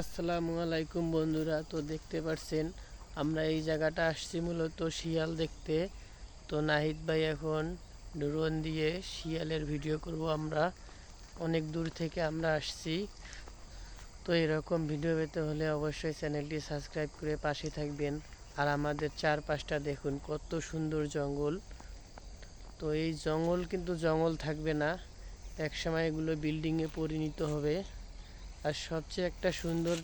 আসসালামু আলাইকুম বন্ধুরা, তো দেখতে পাচ্ছেন আমরা এই জায়গাটা আসছি মূলত শিয়াল দেখতে। তো নাহিদ ভাই এখন ড্রোন দিয়ে শিয়ালের ভিডিও করব আমরা। অনেক দূর থেকে আমরা আসছি। তো এরকম ভিডিও পেতে হলে অবশ্যই চ্যানেলটি সাবস্ক্রাইব করে পাশে থাকবেন। আর আমাদের চারপাশটা দেখুন, কত সুন্দর জঙ্গল। তো এই জঙ্গল কিন্তু জঙ্গল থাকবে না, একসময় এগুলো বিল্ডিংয়ে পরিণত হবে। আর সবচেয়ে একটা সুন্দর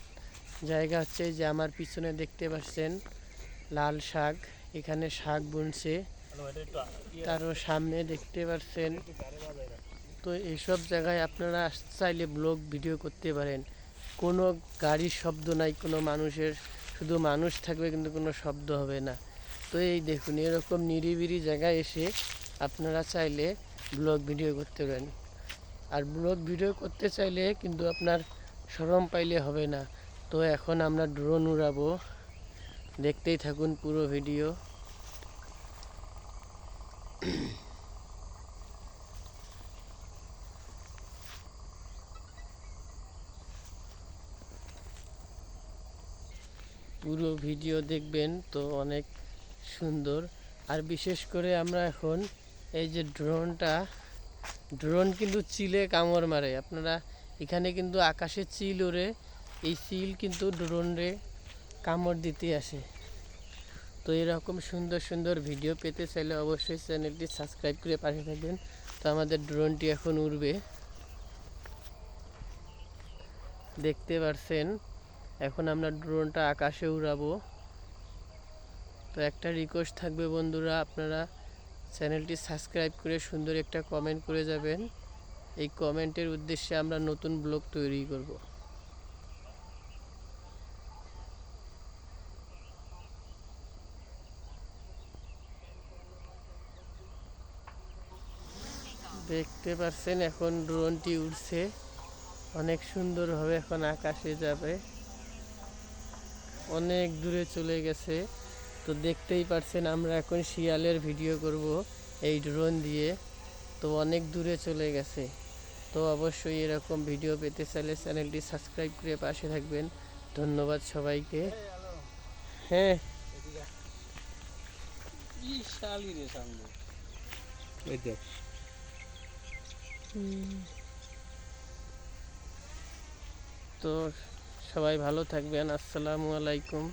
জায়গা হচ্ছে যে আমার পিছনে দেখতে পাচ্ছেন লাল শাক। এখানে শাক বুনছে। তারও সামনে দেখতে পাচ্ছেন। তো এইসব জায়গায় আপনারা চাইলে ব্লগ ভিডিও করতে পারেন। কোনো গাড়ির শব্দ নাই, কোনো মানুষের, শুধু মানুষ থাকবে কিন্তু কোনো শব্দ হবে না। তো এই দেখুন, এরকম নিরিবিলি জায়গায় এসে আপনারা চাইলে ব্লগ ভিডিও করতে পারেন। আর ব্লগ ভিডিও করতে চাইলে কিন্তু আপনার সরম পাইলে হবে না। তো এখন আমরা ড্রোন উড়াবো। দেখতেই থাকুন পুরো ভিডিও পুরো ভিডিও দেখবেন তো অনেক সুন্দর। আর বিশেষ করে আমরা এখন এই যে ড্রোনটা ড্রোন কিন্তু চিলে কামড় মারে। আপনারা এখানে কিন্তু আকাশে চিল ওড়ে। এই চিল কিন্তু ড্রোনরে কামড় দিতে আসে। তো এরকম সুন্দর সুন্দর ভিডিও পেতে চাইলে অবশ্যই চ্যানেলটি সাবস্ক্রাইব করে পাশে থাকবেন। তো আমাদের ড্রোনটি এখন উড়বে। দেখতে পারছেন, এখন আমরা ড্রোনটা আকাশে উড়াবো। তো একটা রিকোয়েস্ট থাকবে বন্ধুরা, আপনারা চ্যানেলটি সাবস্ক্রাইব করে সুন্দর একটা কমেন্ট করে যাবেন। এই কমেন্টের উদ্দেশ্যে আমরা নতুন ব্লগ তৈরি করব। দেখতে পাচ্ছেন এখন ড্রোনটি উঠছে অনেক সুন্দরভাবে এখন আকাশে যাবে। অনেক দূরে চলে গেছে। তো দেখতেই পারছেন, আমরা এখন শিয়ালের ভিডিও করব এই ড্রোন দিয়ে। তো অনেক দূরে চলে গেছে। তো অবশ্যই এরকম ভিডিও পেতে চাইলে চ্যানেলটি সাবস্ক্রাইব করে পাশে থাকবেন। ধন্যবাদ সবাইকে। হ্যাঁ। তো সবাই ভালো থাকবেন। আসসালামু আলাইকুম।